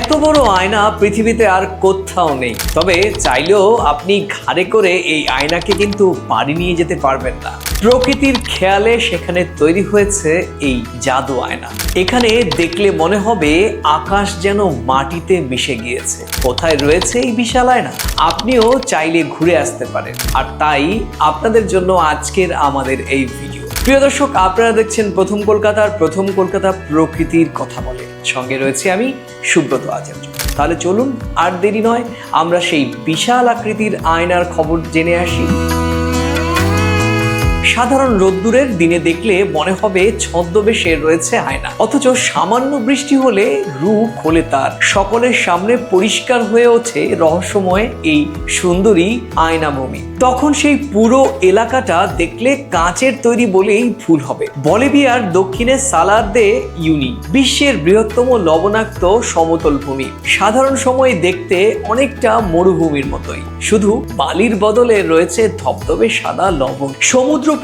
এত বড় আয়না পৃথিবীতে আর কোথাও নেই। তবে চাইলেও আপনি ঘাড়ে করে এই আয়নাকে কিন্তু বাড়ি নিয়ে যেতে পারবেন না। প্রকৃতির খেয়ালে সেখানে তৈরি হয়েছে এই জাদু আয়না। এখানে দেখলে মনে হবে আকাশ যেন মাটিতে মিশে গিয়েছে। কোথায় রয়েছে এই বিশাল আয়না? আপনিও চাইলে ঘুরে আসতে পারেন। আর তাই আপনাদের জন্য আজকের আমাদের এই ভিডিও। প্রিয় দর্শক, আপনারা দেখছেন প্রথম কলকাতার প্রথম কলকাতা প্রকৃতির কথা বলে। সঙ্গে রয়েছে আমি সুব্রত আচার্য। তাহলে চলুন, আর দেরি নয়, আমরা সেই বিশাল আকৃতির আয়নার খবর জেনে আসি। সাধারণ রোদ্দুরের দিনে দেখলে মনে হবে ছদ্মবেশে রয়েছে আয়না। অথচ সামান্য বৃষ্টি হলে রু খোলে তার। সকলের সামনে পরিষ্কার হয়ে ওঠে রহস্যময় এই সুন্দরী আয়নাভূমি তখন সেই পুরো এলাকাটা দেখলে কাঁচের তৈরি বলেই ভুল হবে। বলিভিয়ার দক্ষিণে সালার দে ইউনি, বিশ্বের বৃহত্তম লবণাক্ত সমতল ভূমি। সাধারণ সময়ে দেখতে অনেকটা মরুভূমির মতোই। শুধু বালির বদলে রয়েছে ধবধবে সাদা লবণ।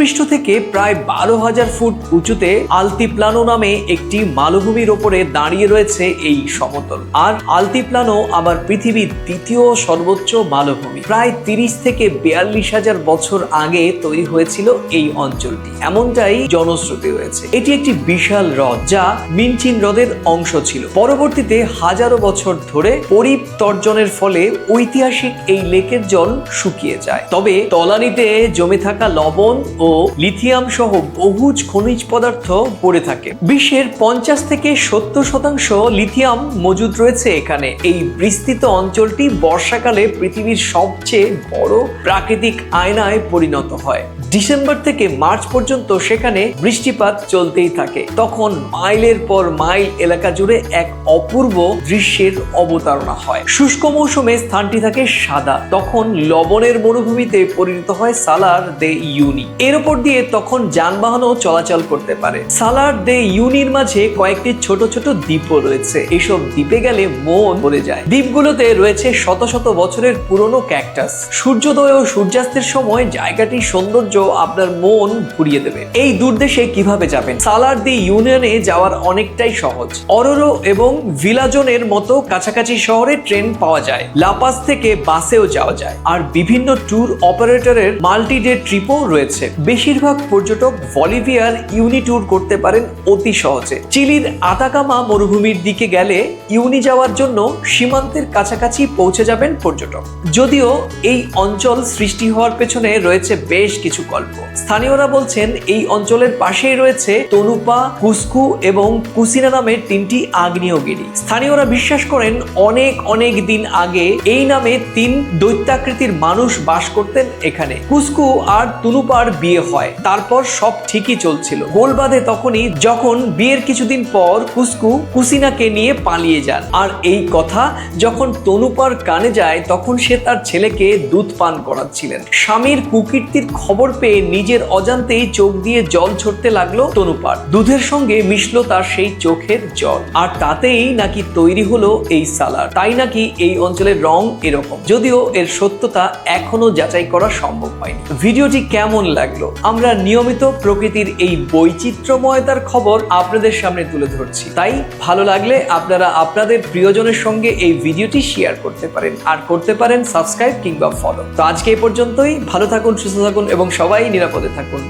সমুদ্রপৃষ্ঠ থেকে প্রায় বারো হাজার ফুট উঁচুতে আলতিপ্লানো নামে একটি মালভূমির ওপরে দাঁড়িয়ে রয়েছে এই সমতল। আর আলতিপ্লানো আবার পৃথিবীর দ্বিতীয় সর্বোচ্চ মালভূমি। প্রায় তিরিশ থেকে বিয়াল্লিশ হাজার বছর আগে তৈরি হয়েছিল এই অঞ্চলটি। এমনটাই জনশ্রুতি রয়েছে। এটি একটি বিশাল হ্রদ যা মিনচিন হ্রদের অংশ ছিল। পরবর্তীতে হাজারো বছর ধরে পরিতর্জনের ফলে ঐতিহাসিক এই লেকের জল শুকিয়ে যায়। তবে তলানিতে জমে থাকা লবণ ও লিথিয়াম সহ বহুজ খনিজ পদার্থ পড়ে থাকে। বিশ্বের পঞ্চাশ থেকে সত্তর শতাংশ লিথিয়াম মজুদ রয়েছে এখানে। এই বিস্তৃত অঞ্চলটি বর্ষাকালে পৃথিবীর সবচেয়ে বড় প্রাকৃতিক আয়নায় পরিণত হয়। ডিসেম্বর থেকে মার্চ পর্যন্ত সেখানে বৃষ্টিপাত চলতেই থাকে। তখন মাইলের পর মাইল এলাকা জুড়ে এক অপূর্ব দৃশ্যের অবতারণা হয়। শুষ্ক মৌসুমে স্থানটি থাকে সাদা। তখন লবণের মরুভূমিতে পরিণত হয় সালার দে ইউনি। এর উপর দিয়ে তখন যানবাহনও চলাচল করতে পারে। সালার দে ইউনির মাঝে কয়েকটি ছোট ছোট দ্বীপও রয়েছে। এসব দ্বীপে গেলে মন ভরে যায়। দ্বীপগুলোতে রয়েছে শত শত বছরের পুরনো ক্যাকটাস। সূর্যোদয় ও সূর্যাস্তের সময় জায়গাটির সৌন্দর্য আপনার মন ভরিয়ে দেবে। এই দূরদেশে কীভাবে যাবেন? সালার দি ইউনিয়নে যাওয়ার অনেকটাই সহজ। অরোরো এবং ভিলাজনের মতো কাছাকাছি শহরে ট্রেন পাওয়া যায়। লাপাস থেকে বাসেও যাওয়া যায়। আর বিভিন্ন ট্যুর অপারেটরের মাল্টি ডে ট্রিপও রয়েছে। বেশিরভাগ পর্যটক বলিভিয়ার ইউনি ট্যুর করতে পারেন অতি সহজে। চিলির আতাকামা মরুভূমির দিকে গেলে ইউনি যাওয়ার জন্য সীমান্তের কাছাকাছি পৌঁছে যাবেন পর্যটক। যদিও এই অঞ্চল সৃষ্টি হওয়ার পেছনে রয়েছে বেশ কিছু গল্প। স্থানীয়রা বলছেন, এই অঞ্চলের পাশেই রয়েছে তনুপা, কুস্কু এবং কুসিনা নামের তিনটি আগ্নেয়গিরি। স্থানীয়রা বিশ্বাস করেন, অনেক অনেক দিন আগে এই নামে তিন দৈত্যাকৃতির মানুষ বাস করতেন এখানে। কুস্কু আর তুনুপার বিয়ে হয়। তারপর সব ঠিকই চলছিল। গোল বাঁধে তখনই যখন বিয়ের কিছুদিন পর কুস্কু কুসিনাকে নিয়ে পালিয়ে যান। আর এই কথা যখন তনুপার কানে যায়, তখন সে তার ছেলেকে দুধ পান করাচ্ছিলেন। স্বামীর কুকীর্তির খবর পেয়ে নিজের অজান্তেই চোখ দিয়ে জল ছড়তে লাগল তনুপার। দুধের সঙ্গে মিশলো তার সেই চোখের জল। আর তাতেই নাকি তৈরি হলো এই সালার তাই নাকি এই অঞ্চলের রং এরকম। যদিও এর সত্যতা এখনও যাচাই করা সম্ভব হয়নি। ভিডিওটি কেমন লাগল? আমরা নিয়মিত প্রকৃতির এই বৈচিত্র্যময়তার খবর আপনাদের সামনে তুলে ধরছি। তাই ভালো লাগলে আপনারা আপনাদের প্রিয়জনের সঙ্গে এই ভিডিওটি শেয়ার করতে পারেন। আর করতে পারেন সাবস্ক্রাইব কিংবা ফলো তো আজকে এই পর্যন্তই। ভালো থাকুন, সুস্থ থাকুন এবং সবাই নিরাপদে থাকুন।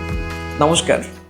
নমস্কার।